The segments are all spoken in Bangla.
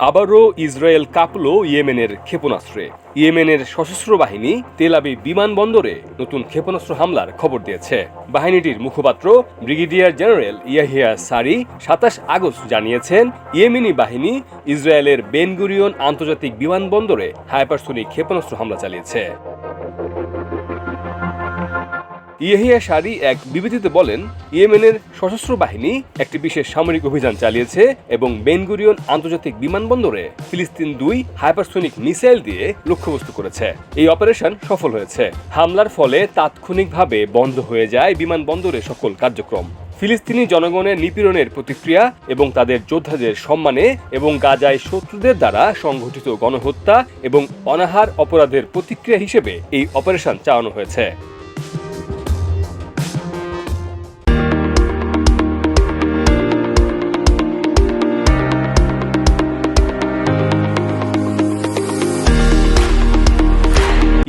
আবারও ইসরায়েল কাঁপল ইয়েমেনের ক্ষেপণাস্ত্রে। ইয়েমেনের সশস্ত্র বাহিনী তেলাবি বিমানবন্দরে নতুন ক্ষেপণাস্ত্র হামলার খবর দিয়েছে। বাহিনীটির মুখপাত্র ব্রিগেডিয়ার জেনারেল ইয়াহিয়া সারি সাতাশ আগস্ট জানিয়েছেন, ইয়েমেনি বাহিনী ইসরায়েলের বেনগুরিয়ন আন্তর্জাতিক বিমানবন্দরে হাইপারসোনিক ক্ষেপণাস্ত্র হামলা চালিয়েছে। ইয়েহিয়া সারি এক বিবৃতিতে বলেন, ইয়েমেনের সশস্ত্র বাহিনী একটি বিশেষ সামরিক অভিযান চালিয়েছে এবং বেনগুরিয়ন আন্তর্জাতিক বিমানবন্দরে ফিলিস্তিন দুই হাইপারসোনিক মিসাইল দিয়ে লক্ষ্যবস্তু করেছে। এই অপারেশন সফল হয়েছে। হামলার ফলে তাৎক্ষণিকভাবে বন্ধ হয়ে যায় বিমানবন্দরে সকল কার্যক্রম। ফিলিস্তিনি জনগণের নিপীড়নের প্রতিক্রিয়া এবং তাদের যোদ্ধাদের সম্মানে এবং গাজায় শত্রুদের দ্বারা সংঘটিত গণহত্যা এবং অনাহার অপরাধের প্রতিক্রিয়া হিসেবে এই অপারেশন চালানো হয়েছে।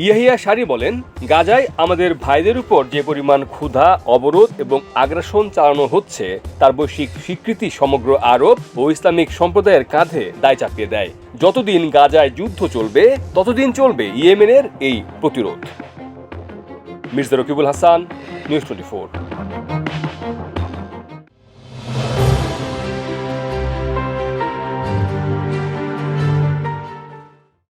ইয়াহিয়া সারি বলেন, গাজায় আমাদের ভাইদের উপর যে পরিমাণ ক্ষুধা, অবরোধ এবং আগ্রাসন চালানো হচ্ছে, তার বৈশ্বিক স্বীকৃতি সমগ্র আরব ও ইসলামিক সম্প্রদায়ের কাঁধে দায় চাপিয়ে দেয়। যতদিন গাজায় যুদ্ধ চলবে, ততদিন চলবে ইয়েমেনের এই প্রতিরোধ। Mirza Rakibul Hasan, news twenty